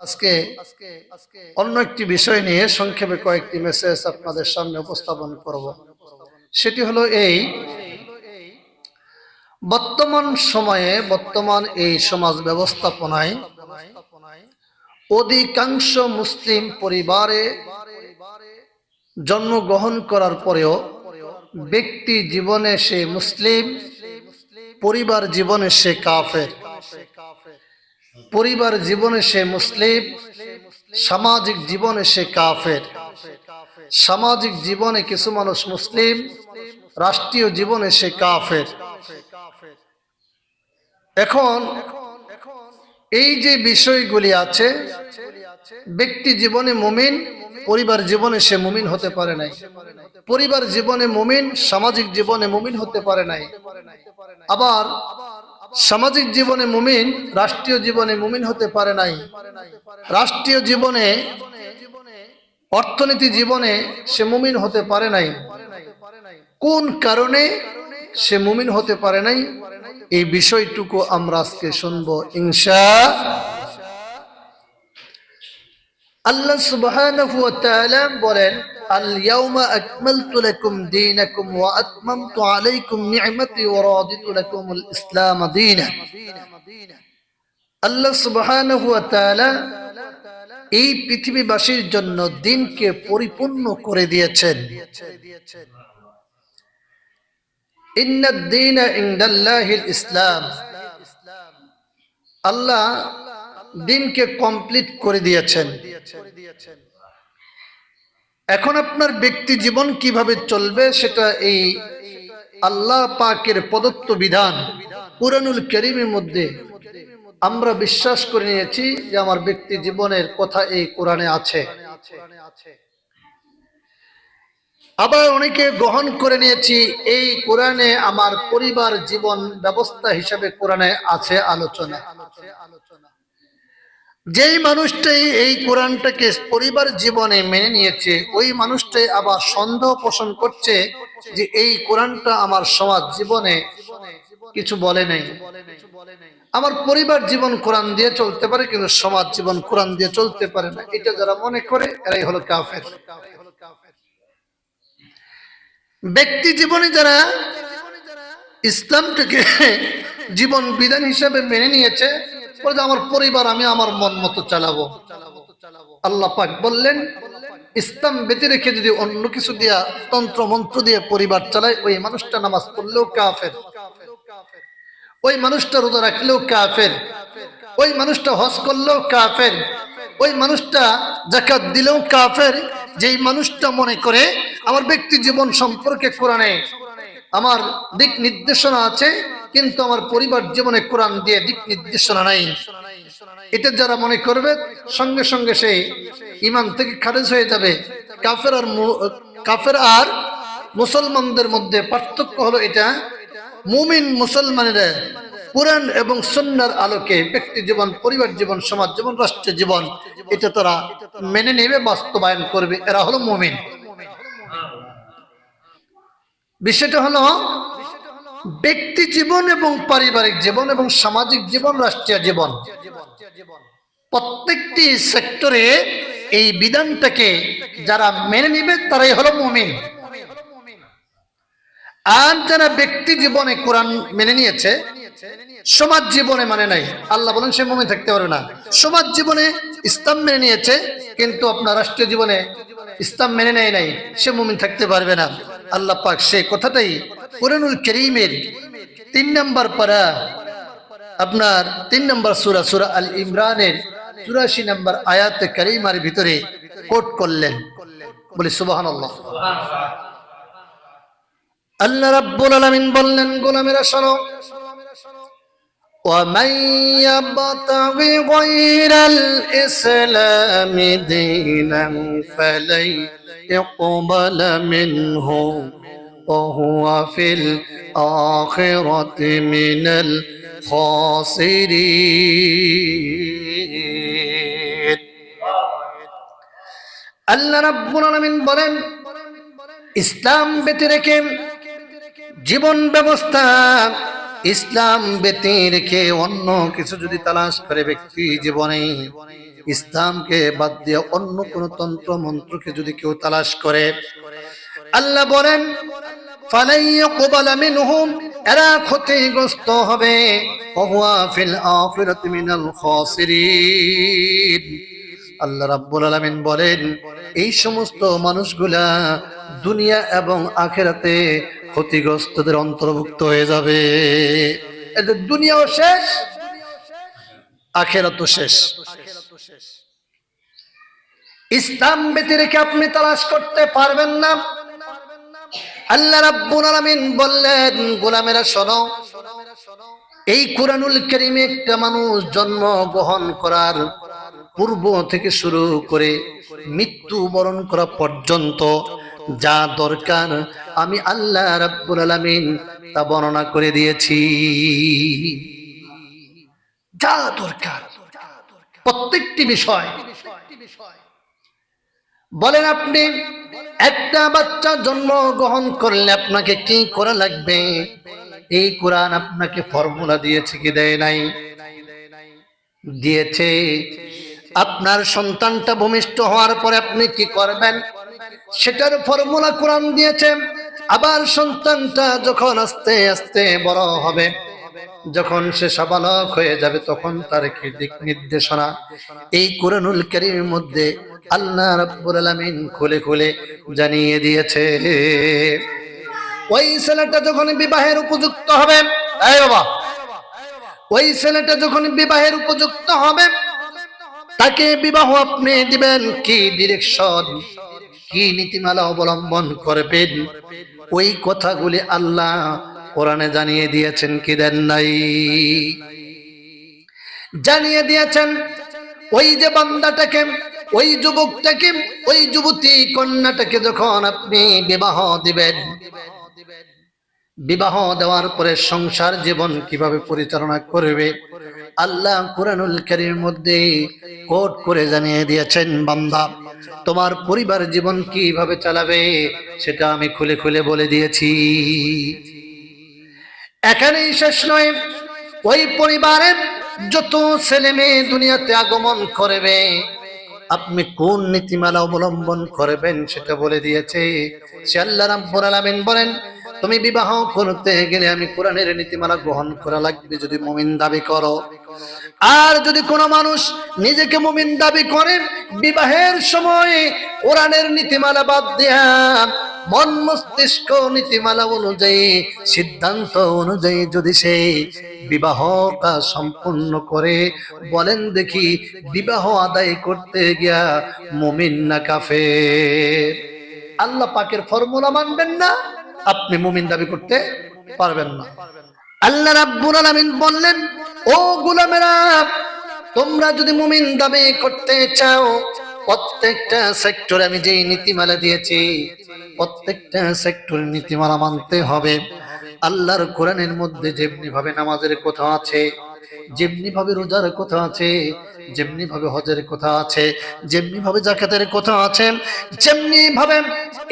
আজকে অন্য একটি বিষয় নিয়ে সংক্ষেপে কয়েকটি মেসেজ আপনাদের সামনে উপস্থাপন করব। সেটি হলো এই, বর্তমান সময়ে, বর্তমান এই সমাজ ব্যবস্থাপনায় অধিকাংশ মুসলিম পরিবারে জন্মগ্রহণ করার পরেও ব্যক্তি জীবনে সে মুসলিম, পরিবার জীবনে সে কাফের। পরিবার জীবনে সে মুসলিম, সামাজিক জীবনে সে কাফের। সামাজিক জীবনে কিছু মানুষ মুসলিম, রাষ্ট্রীয় জীবনে সে কাফের। এখন এই যে বিষয়গুলি আছে, ব্যক্তি জীবনে মুমিন, পরিবার জীবনে সে মুমিন হতে পারে নাই। পরিবার জীবনে মুমিন, সামাজিক জীবনে মুমিন হতে পারে নাই। আবার সামাজিক জীবনে মুমিন, রাষ্ট্রীয় জীবনে মুমিন হতে পারে নাই। রাষ্ট্রীয় জীবনে, অর্থনীতি জীবনে সে মুমিন হতে পারে নাই। কোন কারণে সে মুমিন হতে পারে নাই? এই বিষয়টুকু আমরা আজকে শুনব, ইনশা আল্লাহ সুবাহ বলেন اليوم أكملت لكم دينكم وأتممت عليكم نعمتي ورضيت لكم الإسلام دينا আল্লাহ সুবহানাহু ওয়া তাআলা এই পৃথিবীবাসীর জন্য দিনকে পরিপূর্ণ করে দিয়েছেন ইন্নাদ দীনা ইনদাল্লাহিল ইসলাম আল্লাহ দিনকে কমপ্লিট করে দিয়েছেন এখন আপনার ব্যক্তি জীবন কীভাবে চলবে সেটা এই আল্লাহ পাকের প্রদত্ত বিধান পুরানুল করিমের মধ্যে আমরা বিশ্বাস করে নিয়েছি যে আমার ব্যক্তি জীবনের কথা এই কোরআনে আছে। আবার অনেকে গ্রহণ করে নিয়েছি, এই কোরআনে আমার পরিবার জীবন ব্যবস্থা হিসাবে কোরআনে আছে আলোচনা। যেই মানুষটাই এই কোরআনটাকে পরিবার জীবনে মেনে নিয়েছে, ওই মানুষটাই আবার সন্দেহ পোষণ করছে যে এই কোরআনটা আমার সমাজ জীবনে কিছু বলে নাই। আমার পরিবার জীবন কোরআন দিয়ে চলতে পারে, কিন্তু সমাজ জীবন কোরআন দিয়ে চলতে পারে না। এটা যারা মনে করে, এরাই হলো কাফের। ব্যক্তি জীবনে যারা ইসলামটাকে জীবন বিধান হিসাবে মেনে নিয়েছে বলে আমার পরিবার, আমি আমার মন মতো চালাবো। আল্লাহ পাক বললেন, ইসলাম বেঁচে রেখে যদি অন্য কিছু দিয়া, তন্ত্র মন্ত্র দিয়ে পরিবার চালায়, ওই মানুষটা নামাজ পড়লেও কাফের। ওই মানুষটা রোজা রাখলেও কাফের। ওই মানুষটা হজ করলেও কাফের। ওই মানুষটা জাকাত দিলেও কাফের। যেই মানুষটা মনে করে, আমার ব্যক্তি জীবন সম্পর্কে কোরআনে আমার দিক নির্দেশনা আছে, কিন্তু আমার পরিবার জীবনে কোরআন দিয়ে দিক নির্দেশনা নাই। এটা যারা মনে করবে, সঙ্গে সঙ্গে সেই ইমান থেকে খারেজ হয়ে যাবে। কাফের আর কাফের আর মুসলমানদের মধ্যে পার্থক্য হলো এটা, মুমিন মুসলমানেরা কোরআন এবং সন্ন্যার আলোকে ব্যক্তি জীবন, পরিবার জীবন, সমাজ জীবন, রাষ্ট্র জীবন, এটা তারা মেনে নেবে, বাস্তবায়ন করবে। এরা হলো মুমিন। বিষয়টা হলো ব্যক্তি জীবন এবং পারিবারিক জীবন এবং সামাজিক জীবন, রাষ্ট্রীয় জীবন। প্রত্যেকটি সেক্টরে এই বিধানটাকে যারা মেনে নিবে তারাই হলো মুমিন। আর যারা ব্যক্তি জীবনে কোরআন মেনে নিয়েছে, সমাজ জীবনে মানে নাই। আল্লাহ বলেন সে মুমিন থাকতে পারে না। সমাজ জীবনে ইসলাম মেনে নিয়েছে, কিন্তু আপনার রাষ্ট্রীয় জীবনে ইসলাম মেনে নেয় নাই, সে মুমিন থাকতে পারবে না। আল্লাহ পাক সে কথাটাই কোরআনুল করিমের তিন নম্বর পারা আপনার তিন নম্বর সুরা সুরা আল ইমরানের চুরাশি নম্বর আয়াত করিমার ভিতরে কোট করলেন। বলি সুবাহান আল্লাহ আল্লাহ রাব্বুল আলামিন বললেন গোলামেরা শোনো ومن يبتغ غير الإسلام دينا فلن يقبل منه وهو في الآخرة من الخاسرين আল্লাহ রাব্বুল আলামিন বলেন ইসলাম বেঁচে রেখে জীবন ব্যবস্থা ইসলাম বেঁচে রেখে অন্য কিছু যদি তালাশ করে ব্যক্তি জীবনে, ইসলামকে বাদ দিয়ে অন্য কোন তন্ত্র মন্ত্রকে যদি কেউ তালাশ করে, আল্লাহ বলেন এরা হবে মিনাল আল্লাহ রাব্বুল আলামিন বলেন, এই সমস্ত মানুষগুলা দুনিয়া এবং আখেরাতে ক্ষতিগ্রস্তদের অন্তর্ভুক্ত হয়ে যাবে। এদের দুনিয়াও শেষ, আখেরাতও শেষ। ইসলাম ব্যতি রেখে আপনি তালাশ করতে পারবেন না। আল্লাহ রাব্বুল আলামিন বললেন, গোলামেরা শোনো, এই কোরআনুল কারীমে একটা মানুষ জন্ম গ্রহণ করার পূর্ব থেকে শুরু করে মৃত্যু বরণ করা পর্যন্ত যা দরকার, আমি আল্লাহ রাব্বুল আলামিন তা বর্ণনা করে দিয়েছি। যা দরকার, প্রত্যেকটি বিষয়। বলেন আপনি, একটা বাচ্চা জন্ম গ্রহণ করলে আপনাকে কি করা লাগবে? এই কোরআন আপনাকে ফর্মুলা দিয়েছে কি দেয় নাই? দিয়েছে আপনার সন্তানটা ভূমিষ্ঠ হওয়ার পরে আপনি কি করবেন? সেটার ফর্মুলা কোরআন দিয়েছে। আবার সন্তানটা যখন আস্তে আস্তে বড় হবে, যখন সে সাবালক হয়ে যাবে, তখন তার কি দিক নির্দেশনা? এই কোরআনুল কারীমের মধ্যে আল্লাহ রাব্বুল আলামিন খুলে খুলে জানিয়ে দিয়েছে। ওই ছেলেটা যখন বিবাহের উপযুক্ত হবে, এই বাবা, ওই ছেলেটা যখন বিবাহের উপযুক্ত হবে তাকে বিবাহ আপনি দিবেন? কি ডিরেকশন কি নীতিমালা অবলম্বন করবেন? ওই কথাগুলি আল্লাহ কোরআনে জানিয়ে দিয়েছেন, কি দেন নাই? জানিয়ে দিয়েছেন, ওই যে বান্দাটাকে, ওই যুবকটাকে, ওই যুবতী কন্যাটাকে যখন আপনি বিবাহ দিবেন বিবাহ দেওয়ার পরে সংসার জীবন কীভাবে পরিচালনা করবে? আল্লাহ কোরআনুল কারীর মধ্যে কোট করে জানিয়ে দিয়েছেন, বান্দা, তোমার পরিবার জীবন কীভাবে চালাবে সেটা আমি খুলে খুলে বলে দিয়েছি। এখানেই শেষ নয়, ওই পরিবারের যত ছেলে মেয়ে দুনিয়াতে আগমন করবে, আপনি কোন নীতিমালা অবলম্বন করবেন সেটা বলে দিয়েছে। সে আল্লাহ রাব্বুল আলামিন বলেন তুমি বিবাহ করতে গেলে আমি কোরআনের নীতিমালা গ্রহণ করা লাগবে, যদি মুমিন দাবি করো। আর যদি কোনো মানুষ নিজেকে মুমিন দাবি করেন বিবাহের সময় কোরআনের নীতিমালা বাদ দেয়া মন মস্তিষ্ক নীতিমালা অনুযায়ী, সিদ্ধান্ত অনুযায়ী যদি সে বিবাহ কাজ সম্পূর্ণ করে, বলেন দেখি বিবাহ আদায় করতে গিয়া মুমিন না কাফের? আল্লাহ পাকের ফর্মুলা মানবেন না? আপনি মুমিন দাবি করতে পারবেন না। আল্লাহ রাব্বুল আলামিন বললেন, ও গোলামেরা, তোমরা যদি মুমিন দাবি করতে চাও, প্রত্যেকটা সেক্টরে আমি যেই নীতিমালা দিয়েছি, প্রত্যেকটা সেক্টর নীতিমালা মানতে হবে। আল্লাহর কোরআনের মধ্যে যেমনি ভাবে নামাজের কথা আছে যেমনি ভাবে রোজার কথা আছে, যেমনি ভাবে হজের কথা আছে, যেমনি ভাবে জাকাতের কথা আছে, যেমনি ভাবে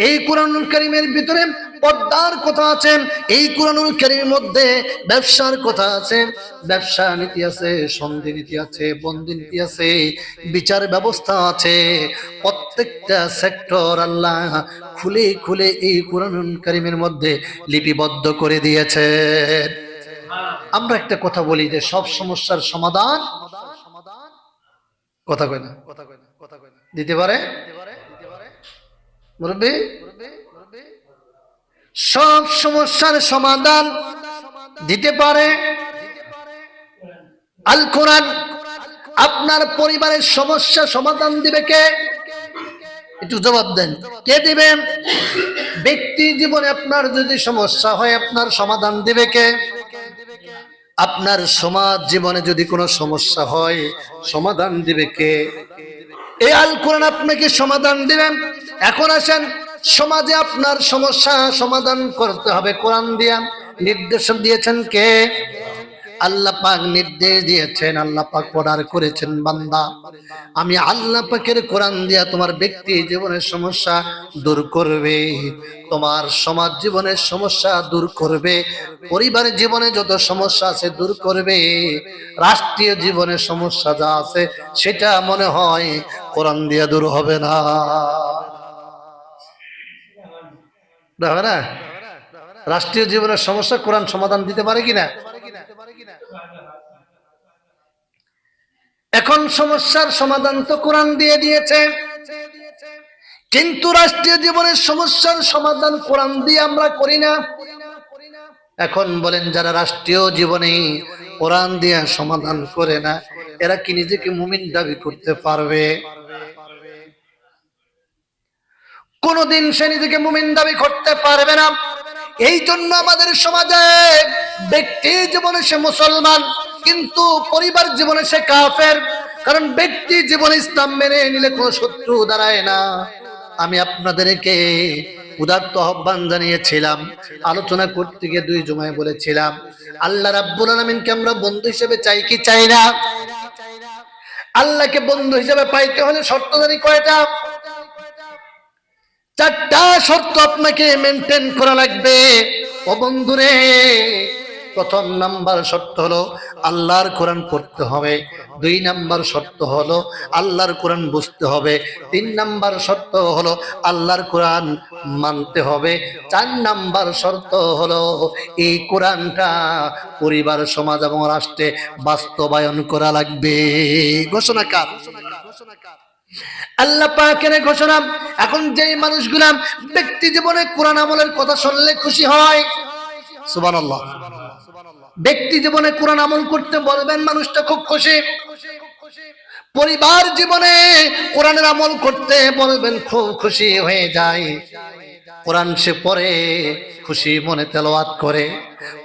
এই কোরআনুল কারীমের ভিতরে পর্দার কথা আছে, এই কোরআনুল কারীমের মধ্যে ব্যবসার কথা আছে, ব্যবসা নীতি আছে, সন্ধি নীতি আছে, বন্দি নীতি আছে, বিচার ব্যবস্থা আছে, প্রত্যেকটা সেক্টর আল্লাহ খুলে খুলে এই কোরআনুল কারীমের মধ্যে লিপিবদ্ধ করে দিয়েছে আমরা একটা কথা বলি যে সব সমস্যার সমাধান কথা কয় না? দিতে পারে? মুরব্বী? সব সমস্যার সমাধান দিতে পারে। আল কোরআন আপনার পরিবারের সমস্যা সমাধান দিবে কে? একটু জবাব দেন। কে দিবেন ব্যক্তি জীবনে আপনার যদি সমস্যা হয় আপনার সমাধান দিবে কে? আপনার সমাজ জীবনে যদি কোনো সমস্যা হয়, সমাধান দিবে কে? এই আল কোরআন আপনাকে সমাধান দিবেন। এখন আসেন, সমাজে আপনার সমস্যা সমাধান করতে হবে। কোরআন দিয়া নির্দেশন দিয়েছেন কে? আল্লাহ পাক নির্দেশ দিয়েছেন, আল্লাহ পাক অর্ডার করেছেন বান্দা। আমি আল্লাহ পাকের কোরআন দিয়া তোমার ব্যক্তি জীবনের সমস্যা দূর করবে, তোমার সমাজ জীবনের সমস্যা দূর করবে পরিবারের জীবনে যত সমস্যা আছে দূর করবে, রাষ্ট্রীয় জীবনের সমস্যা যা আছে সেটা মনে হয় কোরআন দিয়া দূর হবে না। হবে না? রাষ্ট্রীয় জীবনের সমস্যা কোরআন সমাধান দিতে পারে কিনা? এখন সমস্যার সমাধান তো কোরআন দিয়ে দিয়েছে। কিন্তু রাষ্ট্রীয় জীবনের সমস্যার সমাধান কোরআন দিয়ে আমরা করি না। এখন বলেন, যারা রাষ্ট্রীয় জীবনে কোরআন দিয়ে সমাধান করে না, এরা কি নিজেকে মুমিন দাবি করতে পারবে? কোনদিন সে নিজেকে মুমিন দাবি করতে পারবে না। এই জন্য আমাদের সমাজে ব্যক্তি জীবনে সে মুসলমান, কিন্তু পরিবার জীবনে সে কাফের। কারণ ব্যক্তি জীবনে ইসলাম মেনে নিলে কোনো শত্রু দাঁড়ায় না। আমি আপনাদেরকে উদাত্ত আহ্বান জানিয়েছিলাম, আলোচনা করতে গিয়ে দুই জমায় বলেছিলাম, আল্লাহ রাব্বুল আলামিনকে আমরা বন্ধু হিসেবে চাই কি চাই না? আল্লাহকে বন্ধু হিসেবে পাইতে হলে শর্ত জানি কয়টা? চারটা শর্ত আপনাকে মেনটেন করা লাগবে। ও বন্ধুরে, প্রথম নাম্বার শর্ত হলো আল্লাহর কোরআন পড়তে হবে। দুই নাম্বার শর্ত হলো আল্লাহর কোরআন বুঝতে হবে। তিন নাম্বার শর্ত হলো আল্লাহর কোরআন মানতে হবে। চার নাম্বার শর্ত হলো এই কোরআনটা পরিবার, সমাজ এবং রাষ্ট্রে বাস্তবায়ন করা লাগবে। ঘোষণা কার? আল্লাহ পাকের ঘোষণা এখন যে মানুষগুলা ব্যক্তি জীবনে কোরআন আমলের কথা শুনলে খুশি হয়। সুবহানাল্লাহ। ব্যক্তি জীবনে কোরআন আমল করতে বলবেন মানুষটা খুব খুশি। পরিবার জীবনে কোরআনের আমল করতে বলবেন খুব খুশি হয়ে যায়। কোরআন সে পড়ে, খুশি মনে তেলাওয়াত করে।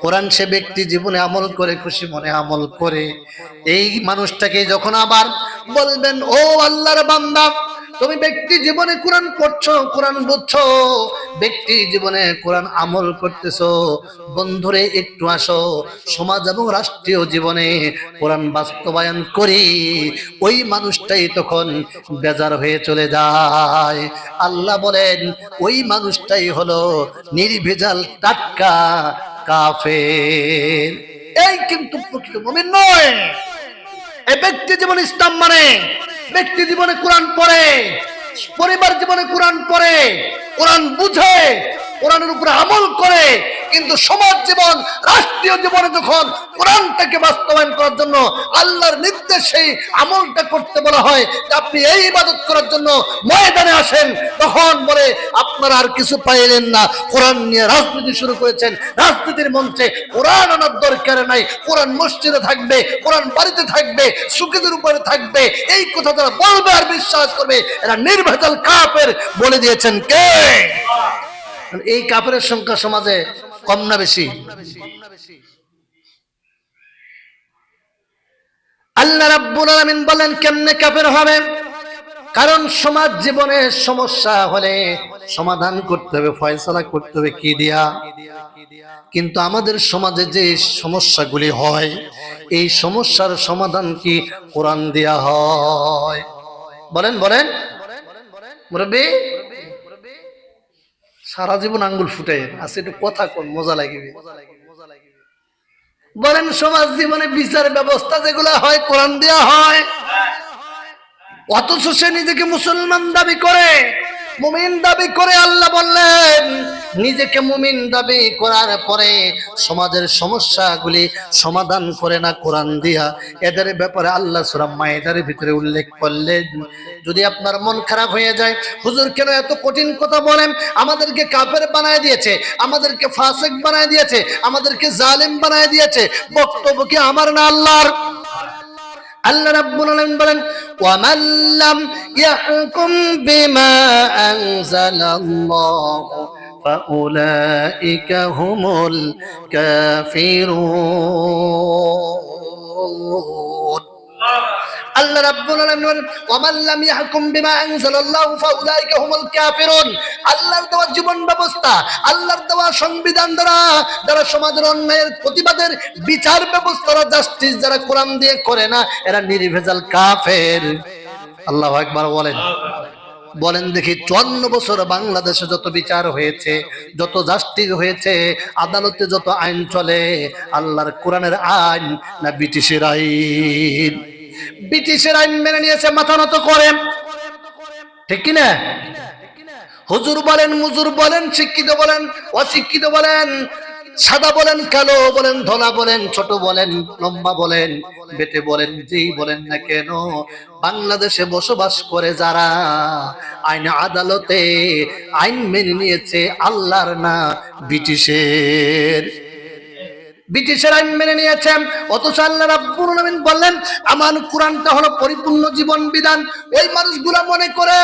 কোরআন সে ব্যক্তি জীবনে আমল করে, খুশি মনে আমল করে। এই মানুষটাকে যখন আবার বলবেন, ও আল্লাহর বান্দা তুমি ব্যক্তি জীবনে কোরআন পড়ছো, কোরআন বুঝছ, ব্যক্তি জীবনে কোরআন আমল করতেছো, বন্ধুরে একটু আসো, সমাজ এবং রাষ্ট্রীয় জীবনে কোরআন বাস্তবায়ন করি, ওই মানুষটাই তখন বেজার হয়ে চলে যায়। আল্লাহ বলেন, ওই মানুষটাই হলো নির্ভেজাল টাটকা কাফের। এই কিন্তু প্রকৃত মুমিন নয়। এই ব্যক্তি জীবন ইসলাম মানে ব্যক্তি জীবনে কোরআন পড়ে পরিবার জীবনে কোরআন পড়ে কোরআন বুঝে কোরআনের উপরে আমল করে, কিন্তু সমাজ জীবন, রাষ্ট্রীয় জীবনে যখন কোরআনটাকে বাস্তবায়ন করার জন্য আল্লাহর নির্দেশ আমলটা করতে বলা হয় আপনি এই ইবাদত করার জন্য ময়দানে আসেন, তখন বলে আপনারা আর কিছু পাইলেন না। কোরআন নিয়ে রাজনীতি শুরু করেছেন। রাজনীতির মঞ্চে কোরআন আনার দরকার নাই। কোরআন মসজিদে থাকবে, কোরআন বাড়িতে থাকবে সুখীদের উপরে থাকবে। এই কথা তারা বলবে আর বিশ্বাস করবে, এরা নির্ভেজাল কাপের বলে দিয়েছেন কে? এই কাপড়ের সংখ্যা সমাজে কম না বেশি। আল্লাহ রাব্বুল আলামিন বলেন, কেমনে কাফের হবে? কারণ সমাজ জীবনে সমস্যা হলে সমাধান করতে হবে, ফয়সালা করতে হবে, কি দিয়া? কিন্তু আমাদের সমাজে যে সমস্যাগুলি হয়, এই সমস্যার সমাধান কি কোরআন দিয়া হয়? বলেন বলেন। মুরব্বী সারা জীবন আঙ্গুল ফুটাই আছে একটু কথা কোন, মজা লাগবে। বলেন, সমাজ জীবনে বিচার ব্যবস্থা যেগুলো হয়, কোরআন দেওয়া হয়, অথচ সে নিজেকে মুসলমান দাবি করে। মুমিন দাবি করে আল্লাহ বললেন, নিজেকে মুমিন দাবি করার পরে সমাজের সমস্যাগুলি সমাধান করে না কোরআন দিয়া। এদের ব্যাপারে আল্লাহ সুরাম মায়েদের ভিতরে উল্লেখ করলেন, যদি আপনার মন খারাপ হয়ে যায়, হুজুর কেন এত কঠিন কথা বলেন? আমাদেরকে কাফের বানায় দিয়েছে, আমাদেরকে ফাসেক বানায় দিয়েছে, আমাদেরকে জালিম বানায় দিয়েছে, বক্তব্য কি আমার না আল্লাহর? আল্লাহ রাব্বুল আলামিন বলেন ওয়ামান লাম ইয়াহকুম বিমা আনজালাল্লাহ ফাউলাইকা হুমুল কাফিরুন. আল্লাহ রাব্বুল আলামিন বলেন, ওয়ামান লাম ইয়াহকুম বিমা আনজালাল্লাহু ফাউলাইকা হুমুল কাফিরুন। আল্লাহর দেওয়া জীবন ব্যবস্থা, আল্লাহর দেওয়া সংবিধান দ্বারা যারা সমাজের অন্যায়ের প্রতিবাদের বিচার ব্যবস্থা জাস্টিস যারা কোরআন দিয়ে করে না, এরা নির্ভেজাল কাফের। আল্লাহু আকবার বলেন। বলেন দেখি, চুয়ান্ন বছর বাংলাদেশে যত বিচার হয়েছে, যত জাস্টিস হয়েছে, আদালতে যত আইন চলে, আল্লাহর কোরআনের আইন না ব্রিটিশের আইন? ব্রিটিশের আইন মেনে নিয়েছে, মাথা নত করেন। ঠিক কিনা? হুজুর বলেন, মুজুর বলেন, শিক্ষিত বলেন, অশিক্ষিত বলেন, সাদা বলেন, কালো বলেন ধলা বলেন, ছোট বলেন, লম্বা বলেন, বেটে বলেন, যেই বলেন না কেন, বাংলাদেশে বসবাস করে যারা আইন আদালতে আইন মেনে নিয়েছে, আল্লাহর না, ব্রিটিশের। ব্রিটিশের আইন মেনে নিয়েছেন। অথচ আল্লাহ রাব্বুল আলামিন বললেন, আমার কোরআনটা হলো পরিপূর্ণ জীবন বিধান। ওই মানুষগুলা মনে করে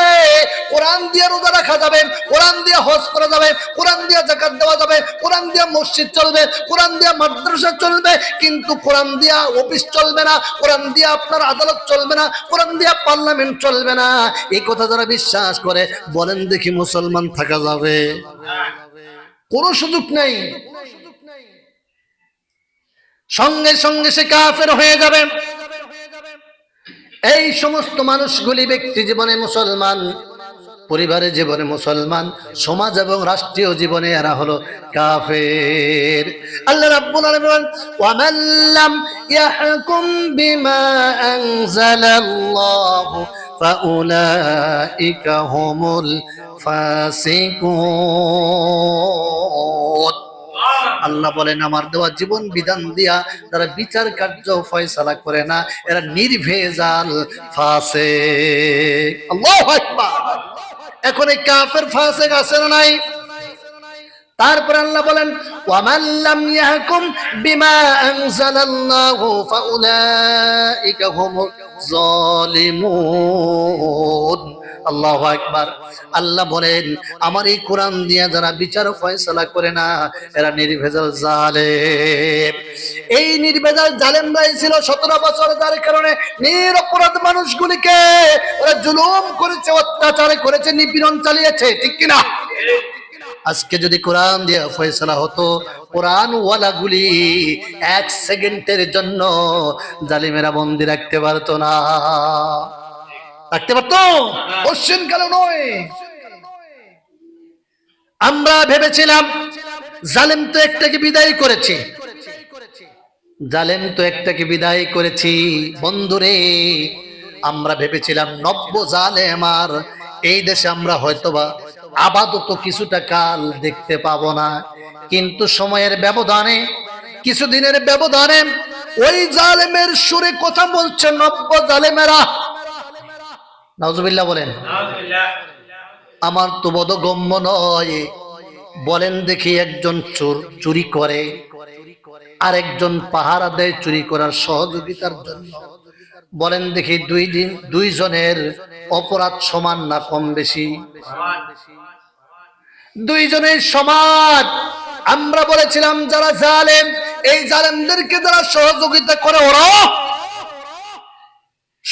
কোরআন দিয়ে রোজা রাখা যাবে, কোরআন দিয়ে হজ করা যাবে, কোরআন দিয়ে জাকাত দেওয়া যাবে, কোরআন দিয়ে মসজিদ চলবে, কোরআন দিয়ে মাদ্রাসা চলবে, কিন্তু কোরআন দিয়া অফিস চলবে না, কোরআন দিয়ে আপনার আদালত চলবে না, কোরআন দিয়ে পার্লামেন্ট চলবে না। এই কথা যারা বিশ্বাস করে, বলেন দেখি মুসলমান থাকা যাবে। কোনো সুযোগ নেই। সঙ্গে সঙ্গে সে কাফের হয়ে যাবে। এই সমস্ত মানুষগুলি ব্যক্তি জীবনে মুসলমান পরিবারের জীবনে মুসলমান, সমাজ এবং রাষ্ট্রীয় জীবনে এরা হলো কাফের। আল্লাহ রাব্বুল আলামিন বলেন, ওয়ামান লাম ইয়াহকুম বিমা আনজালাল্লাহু ফাউলাইকা হুমুল ফাসিকুন। আল্লাহ বলেন, আমার দেওয়া জীবন বিধান দিয়া যারা বিচার কার্য ফয়সালা করে না, এরা নির্ভেজাল ফাসে এখন এই কাফের ফাসেক আছে না নাই? তারপর আল্লাহ বলেন, ওয়ামান আল্লাহু একবার আল্লাহ বলেন, আমার এই কোরআন দিয়ে যারা বিচার ফয়সালা করে না, এরা নির্ভেজাল জালেম। এই নির্ভেজাল জালেমরাই ছিল সতেরো বছর, যার কারণে নিরপরাধ মানুষগুলিকে ওরা জুলুম করেছে, অত্যাচার করেছে, নিপীড়ন চালিয়েছে, ঠিক কিনা? আজকে যদি কোরআন দিয়ে ফয়সলা হতো কোরআন ওয়ালাগুলি এক সেকেন্ডের জন্য জালিমেরা বন্দি রাখতে পারতো না। রাখতে পারতো? কোশ্চেন কেন নয়। আমরা ভেবেছিলাম জালেম তো একটাকে বিদায় করেছে। জালেম তো একটাকে বিদায় করেছি। বন্ধুরে আমরা ভেবেছিলাম নব্য জালেম আর এই দেশে আমরা হয়তোবা আপাতত কিছুটা কাল দেখতে পাবো না। কিন্তু সময়ের ব্যবধানে কিছুদিনের ব্যবধানে ওই জালেমের সুরে কথা বলছে নব্য জালেমেরা। নাউজুবিল্লাহ বলেন। আমার তো বোধগম্য নয়। বলেন দেখি একজন চোর চুরি করে, আরেকজন পাহারা দেয় চুরি করার সহযোগিতার জন্য। বলেন দেখি দুই দিন, দুইজনের অপরাধ সমান না কম বেশি? দুইজনের সমান। আমরা বলেছিলাম, যারা জালেম, এই জালেমদেরকে যারা সহযোগিতা করে ওরা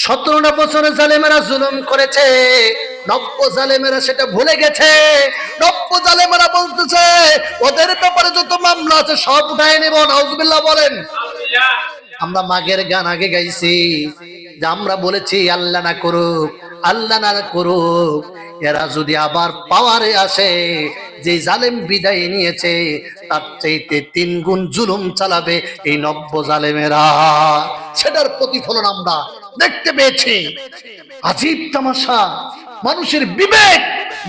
সতেরোটা বছরে জালেমেরা জুলুম করেছে। নব্য জালেমেরা সেটা ভুলে গেছে। নব্য জালেমেরা বলতেছে, ওদের ব্যাপারে যত মামলা আছে সব উঠায় নেব নজবিল্লা বলেন। আমরা মাগের গান আগে গাইছি, যে আমরা বলেছি, আল্লাহ না করুক, আল্লাহ না করুক, এরা যদি আবার পাওয়ারে আসে, যে জালেম বিদায় নিয়েছে, তার চাইতে তিন গুণ জুলুম চালাবে এই নব্য জালেমেরা। সেটার প্রতিফলন আমরা দেখতে পেয়েছি। আজীব তামাশা, মানুষের বিবেক,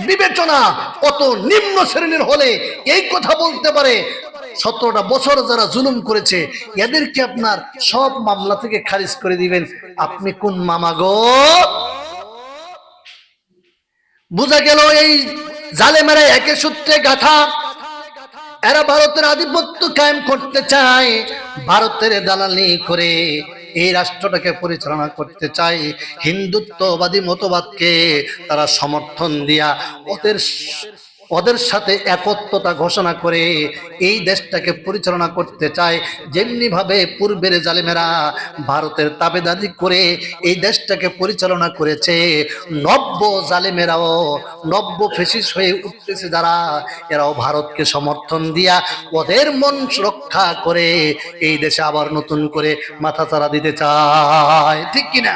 বিবেচনা কত নিম্ন শ্রেণির হলে এই কথা বলতে পারে। সতেরোটা বছর যারা জুলুম করেছে, এদেরকে আপনার সব মামলা থেকে খারিজ করে দিবেন। আপনি কোন মামা গো? বোঝা গেল এই জালেমেরা একে সূত্রে গাথা। এরা ভারতের আধিপত্য কায়েম করতে চায়, ভারতের দালালি করে। এই রাষ্ট্রটাকে পরিচালনা করতে চাই হিন্দুত্ববাদী মতবাদকে তারা সমর্থন দিয়া ওদের ওদের সাথে একত্রতা ঘোষণা করে এই দেশটাকে পরিচালনা করতে চায়। যেমনি ভাবে পূর্বের জালেমেরা ভারতের তাবেদারি করে এই দেশটাকে পরিচালনা করেছে, নব্য জালেমেরাও নব্য ফেসিস হয়ে উঠতেছে যারা। এরাও ভারতকে সমর্থন দিয়া ওদের মন রক্ষা করে এই দেশে আবার নতুন করে মাথা চারা দিতে চায়। ঠিক কিনা?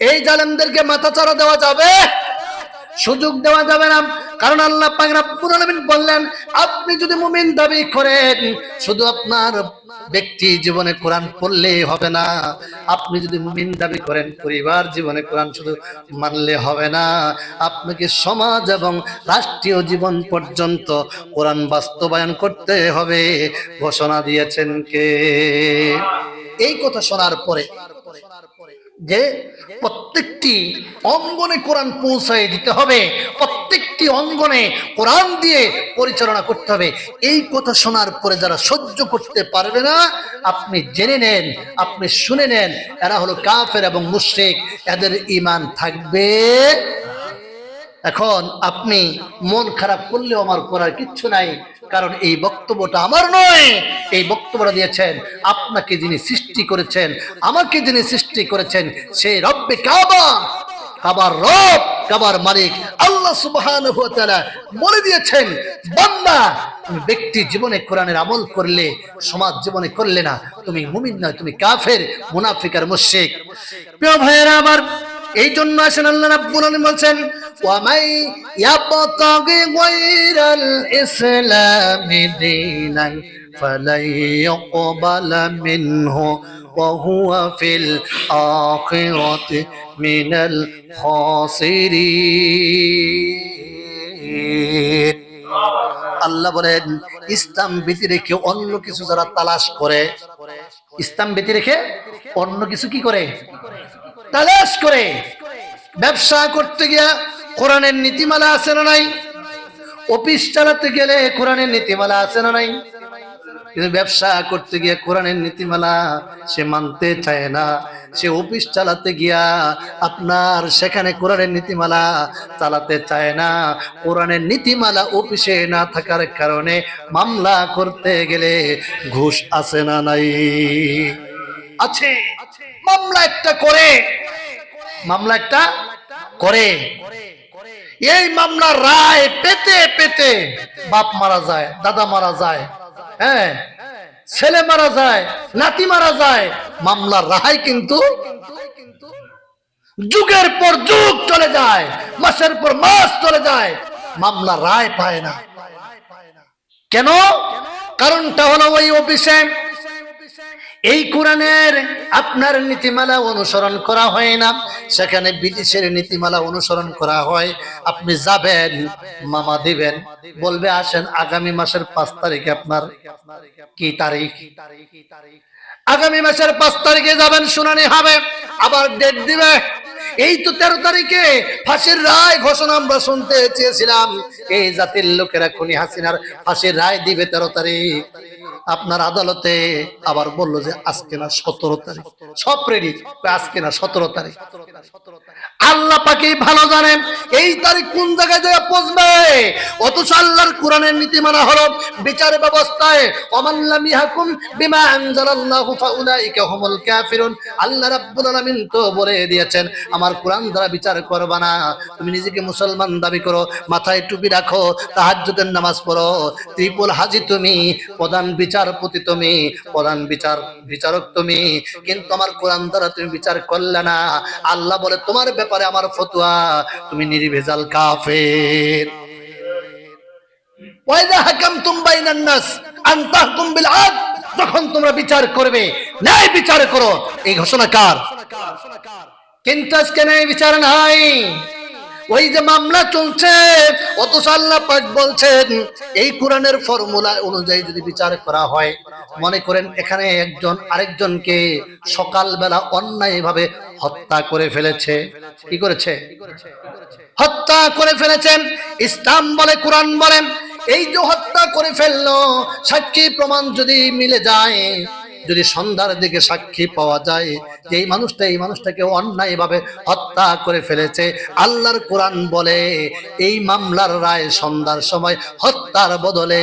এই জালেমদেরকে মাথা চারা দেওয়া যাবে? সুযোগ দেওয়া যাবে না। কারণ আল্লাহ বললেন, আপনি যদি মুমিন দাবি করেন, শুধু আপনার ব্যক্তি জীবনে কোরআন পড়লে হবে না। আপনি যদি মুমিন দাবি করেন, পরিবার জীবনে কোরআন শুধু মানলে হবে না। আপনাকে সমাজ এবং রাষ্ট্রীয় জীবন পর্যন্ত কোরআন বাস্তবায়ন করতে হবে? ঘোষণা দিয়েছেন কে? এই কথা শোনার পরে যে প্রত্যেকটি অঙ্গনে কোরআন পৌঁছায় দিতে হবে। প্রত্যেকটি অঙ্গনে কোরআন দিয়ে পরিচালনা করতে হবে। এই কথা শোনার পরে যারা সহ্য করতে পারবে না, আপনি জেনে নেন, আপনি শুনে নেন, এরা হলো কাফের এবং মুশরিক, এদের ইমান থাকবে। এখন আপনি মন খারাপ করলেও আমার করার কিচ্ছু নাই। কারণ এই বক্তব্যটা আমার নয়। এই বক্তব্যটা দিয়েছেন আপনাকে যিনি সৃষ্টি করেছেন, আমাকে যিনি সৃষ্টি করেছেন সেই রব্বে কাবা। কাবার রব, কাবার মালিক আল্লাহ তাআলা বলে দিয়েছেন, বান্দা, তুমি ব্যক্তি জীবনে কোরআনের আমল করলে, সমাজ জীবনে করলে না। তুমি মুমিন নয়, তুমি কাফের, মুনাফিক আর মুশরিক। প্রিয় ভাইয়েরা, আমার এই জন্য আসেন আল্লাহ রাব্বুল আলামিন বলছেন, ওয়ামাই ইয়াবতাগি গায়রাল ইসলামি দীনান ফালাই ইয়াকবালা মিনহু ওয়া হুয়া ফিল আখিরাতি মিনাল খাসিরিন। আল্লাহ বলেন, ইসলাম ব্যতি রেখে অন্য কিছু যারা তালাশ করে, ইসলাম ব্যতি রেখে অন্য কিছু কি করে? তালাশ করে ব্যবসা করতে গিয়া কোরআনের নীতিমালা আছে না নাই? অফিস চালাতে গেলে কোরআনের নীতিমালা আছে না নাই? কিন্তু ব্যবসা করতে গিয়ে কোরআনের নীতিমালা সে মানতে চায় না। সে অফিস চালাতে গিয়া আপনার সেখানে কোরআনের নীতিমালা চালাতে চায় না। কোরআনের নীতিমালা অফিসে না থাকার কারণে মামলা করতে গেলে ঘুষ আছে না নাই? আছে। মামলা একটা করে। মামলা একটা করে। এই মামলার রায় পেতে পেতে বাপ মারা যায়, দাদা মারা যায় হ্যাঁ ছেলে মারা যায়, নাতি মারা যায়, মামলার রায় কিন্তু যুগের পর যুগ চলে যায়, মাসের পর মাস চলে যায় মামলা রায় পায় না। কেন? কারণটা হলো ওই অফিসে এই কোরআনের আপনার নীতিমালা অনুসরণ করা হয় না। সেখানে বিদেশের নীতিমালা অনুসরণ করা হয়। আপনি যাবেন, মামা দিবেন, বলবে, আসেন, আগামী মাসের পাঁচ তারিখে আপনার কি তারিখ? আগামী মাসের পাঁচ তারিখে যাবেন, শুনানি হবে, আবার ডেট দিবে। এই তো তেরো তারিখে ফাঁসির রায় ঘোষণা আমরা শুনতে চেয়েছিলাম। এই জাতির লোকেরা খুনি হাসিনার ফাঁসির রায় দিবে তেরো তারিখ। আপনার আদালতে আবার বলল যে, আজকে না সতেরো তারিখ। সব রেডি আজকে না সতেরো তারিখ। আল্লাহ পাকে ভালো জানেন, এই তারিখ কোন জায়গায় জায়গায় পৌঁছবে? অথচ আল্লাহর কোরআনের নীতি মানা হলো বিচার ব্যবস্থায় অমাল্লাম আল্লাহ তো বলে দিয়েছেন, আমার কোরআন দ্বারা বিচার করবা না। তুমি নিজেকে মুসলমান দাবি করো, মাথায় টুপি রাখো নামাজ পড়ো। ত্রিপুল হাজি তুমি, প্রধান বিচারপতি তুমি, প্রধান বিচার, বিচারক তুমি। কিন্তু আমার কোরআন দ্বারা তুমি বিচার করলে না। আল্লাহ বলে, তোমার ব্যাপারে আমার ফতুয়া। তুমি নির্ভেজাল কাফের। যখন তোমরা বিচার করবে, ন্যায় বিচার করো। এই ঘোষণা কার? কিন্তু আজকে ন্যায় বিচার নাই। ওই যে মামলা চলছে, অথচ আল্লাহ পাক বলছেন, এই কোরআনের ফর্মুলা অনুযায়ী যদি বিচার করা হয়, মনে করেন এখানে একজন আরেকজনকে সকালবেলা অন্যায়ভাবে হত্যা করে ফেলেছে। কি করেছে? হত্যা করে ফেলেছেন। ইসলাম বলে, কোরআন বলেন এই যে হত্যা করে ফেলল, সাক্ষী প্রমাণ যদি মিলে যায় যদি সন্ধ্যার দিকে সাক্ষী পাওয়া যায় যে এই মানুষটা এই মানুষটাকে অন্যায় ভাবে হত্যা করে ফেলেছে, আল্লাহর কোরআন বলে, এই মামলার রায় সন্ধ্যার সময় হত্যার বদলে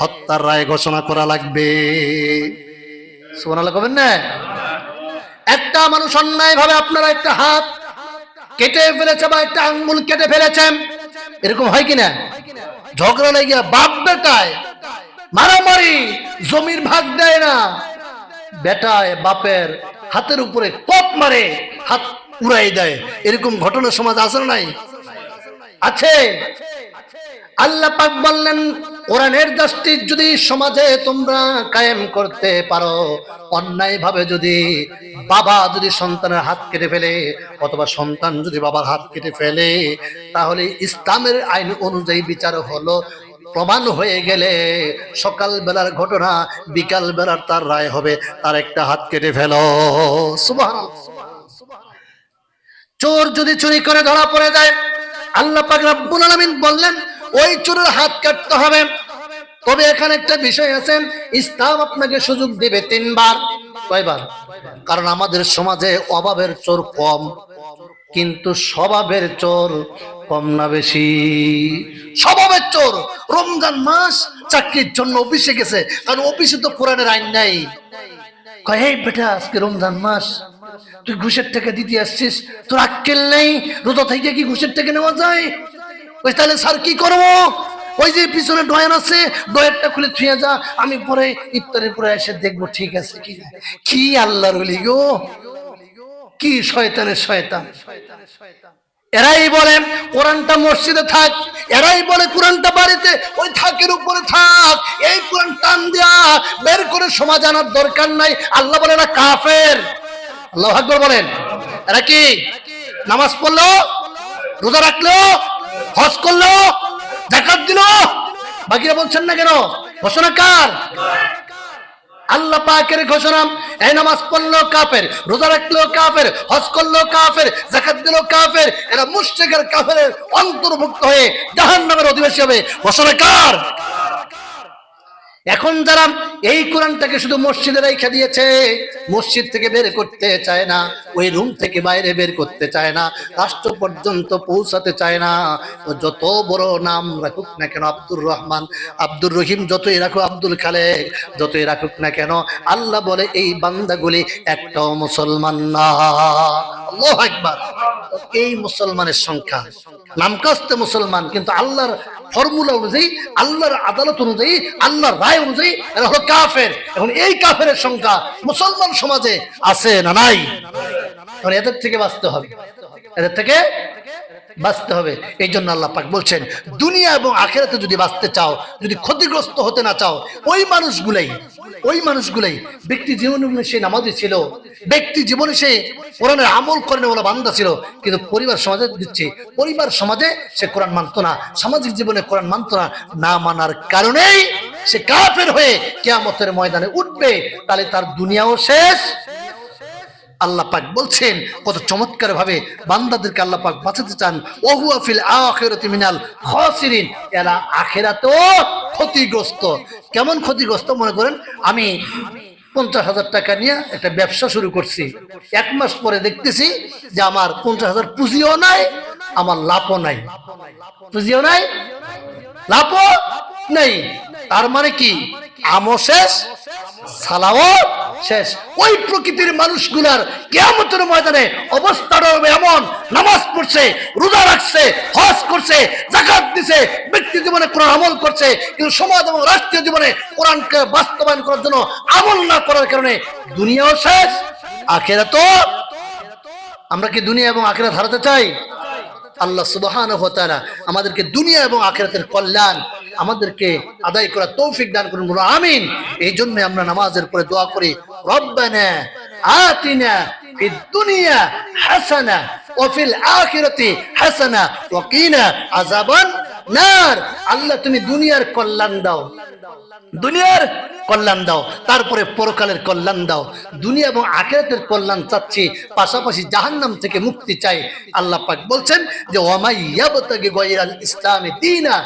হত্যার রায় ঘোষণা করা লাগবে। কবেন না? একটা মানুষ অন্যায় ভাবে আপনারা একটা হাত কেটে ফেলেছে বা একটা আঙ্গুল কেটে ফেলেছেন এরকম হয় কিনা? ঝগড়া লেগে বাপ বেটায় মারামারি, জমির ভাগ দেয় না বেটায় বাপের হাতের উপরে কপ মারে, হাত উড়াই দেয়। এরকম ঘটনা সমাজ আছে নাই? আছে। আল্লাহ পাক বললেন, কোরআনের জাস্টিস যদি সমাজে তোমরা কায়েম করতে পারো অন্যায় ভাবে যদি বাবা যদি সন্তানের হাত কেটে ফেলে, অথবা সন্তান যদি বাবার হাত কেটে ফেলে, তাহলে ইসলামের আইন অনুযায়ী বিচার হলো প্রমাণ হয়ে গেলে সকাল বেলার ঘটনা বিকাল বেলার তার রায় হবে, তার একটা হাত কেটে ফেলো। চোর যদি চুরি করে ধরা পড়ে যায়, আল্লাহ পাক রব্বুল বললেন, ওই চোরের হাত কাটতে হবে। তবে এখানে একটা বিষয় আছে, ইসলাম আপনাকে সুযোগ দিবে তিনবার। কয়বার? কারণ আমাদের সমাজে অভাবের চোর কম। কিন্তু স্বভাবের চোর কম না বেশি। স্বভাবের চোর, রমজান মাস চাকরির জন্য অফিসে গেছে, কারণ অফিসে তো কোরআনের আইন নাই। বেটা, আজকে রমজান মাস, তুই ঘুষের টাকা দিতে আসছিস? তোর আক্কেল নেই থেকে কি ঘুষের টাকা নেওয়া যায়? ওই তাহলে স্যার কি করব? ওই যে পিছনে ডয়ার আছে ডয়ারটা খুলে থুয়ে যা, আমি পরে ইফতারের পরে এসে দেখব ঠিক আছে কি কি আল্লাহর বলি গো। কি শয়তানের শয়তান? এরাই বলে কোরআনটা মসজিদে থাক। এরাই বলে কোরআনটা বাড়িতে ওই থাকের উপরে থাক। এই কোরআন টান দেয়া বের করে সমাজ আনার দরকার নাই। আল্লাহ বলে না কাফের। আল্লাহ আকবর বলেন। এরা কি? নামাজ পড়ল রোজা রাখল হজ করল জাকাত দিল? বাকিরা বলছেন না কেন? ঘোষণা কার? আল্লাহ পাকের ঘোষণা, এই নামাজ পড়ল কাফের, রোজা রাখল কাফের, হজ করল কাফের জাকাত দিল কাফের, এরা মুশরিকের কাফের অন্তর্ভুক্ত হয়ে জাহান্নামের অধিবাসী হবে। ঘোষণা কার? এখন যারা এই কোরআনটাকে শুধু মসজিদে রেখে দিয়েছে, মসজিদ থেকে বের করতে চায় না, ওই রুম থেকে বাইরে বের করতে চায় না, রাষ্ট্র পর্যন্ত পৌঁছাতে চায় না ও যত বড় নাম রাখুক না কেন আব্দুর রহমান, আব্দুর রহিম যতই রাখুক, আব্দুল খালেক যতই রাখুক না কেন, আল্লাহ বলে এই বান্দাগুলি একটাও মুসলমান না। একবার এই মুসলমানের সংখ্যা। নামকাস্তে মুসলমান, কিন্তু আল্লাহর ফর্মুলা অনুযায়ী, আল্লাহর আদালত অনুযায়ী, আল্লাহর রায় অনুযায়ী এরা হলো কাফের। এখন এই কাফের সংখ্যা মুসলমান সমাজে আছে না নাই? এখন এদের থেকে বাঁচতে হবে। এদের থেকে বাঁচতে হবে। এই জন্য আল্লাহ পাক বলছেন, দুনিয়া এবং আখেরাতে যদি বাঁচতে চাও, যদি ক্ষতিগ্রস্ত হতে না চাও, ওই মানুষগুলাই ওই মানুষগুলাই ব্যক্তি জীবনে সে নামাজি ছিল, ব্যক্তি জীবনে সে কোরআনের আমল করে নেওয়া বান্দা ছিল, কিন্তু পরিবার সমাজে দিচ্ছে। পরিবার সমাজে সে কোরআন মানতো না। সামাজিক জীবনে কোরআন মানতো না না মানার কারণেই সে কাফের হয়ে কেয়ামতের ময়দানে উঠবে। তাহলে তার দুনিয়াও শেষ। আল্লাহ পাক বলছেন, কত চমৎকার ভাবে বান্দাদেরকে আল্লাহ পাক বাঁচাতে চান। ওহুয়া ফিল আখিরাতি মিনাল খাসিরিন। এরা আখিরাতেও ক্ষতিগ্রস্ত। কেমন ক্ষতিগ্রস্ত মনে করেন? আমি পঞ্চাশ হাজার টাকা নিয়ে একটা ব্যবসা শুরু করছি। এক মাস পরে দেখতেছি যে আমার পঞ্চাশ হাজার পুঁজিও নাই আমার লাভও নাই। পুঁজিও নাই? লাভও নেই। তার মানে কি? আমও শেষ, সালাও শেষ। ওই প্রকৃতির মানুষগুলার কেয়ামতের ময়দানে অবস্থাটা হবে এমন। নামাজ পড়ছে, রোজা রাখছে, হজ করছে জাকাত দিছে, ব্যক্তি জীবনে কোরআন আমল করছে, কিন্তু সমাজ এবং রাষ্ট্রীয় জীবনে কোরআনকে বাস্তবায়ন করার জন্য আমল না করার কারণে দুনিয়াও শেষ আখেরা তো আমরা কি দুনিয়া এবং আখেরাত হারাতে চাই? আল্লাহ সুবহান আমাদেরকে দুনিয়া এবং আখেরাতের কল্যাণ আমাদেরকে আদায় করা তৌফিক দান করুন বলুন, আমিন। এই জন্য আমরা নামাজের পরে দোয়া করি, রব্বানা আতিনা ফিদ দুনিয়া হাসানা ওয়া ফিল আখিরাতি হাসানা ওয়া কিনা আযাবান নার। আল্লাহ তুমি দুনিয়ার কল্যাণ দাও। দুনিয়ার কল্যাণ দাও, তারপরে পরকালের কল্যাণ দাও। দুনিয়া এবং আখেরাতের কল্যাণ চাচ্ছি, পাশাপাশি জাহান্নাম থেকে মুক্তি চাই। আল্লাহ পাক বলছেন যে ওয়ামাইয়াবতাগি গায়রাল ইসলামে দীনা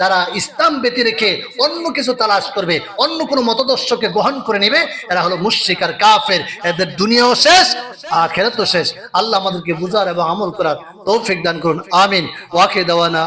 যারা ইসলাম ব্যতি রেখে অন্য কিছু তালাশ করবে, অন্য কোনো মতদর্শকে গ্রহণ করে নেবে, এরা হলো মুশরিক আর কাফের। এদের দুনিয়াও শেষ, আখেরাতও শেষ। আল্লাহ আমাদেরকে বুঝার এবং আমল করার তৌফিক দান করুন। আমিন। ওয়াকে দেওয়ানা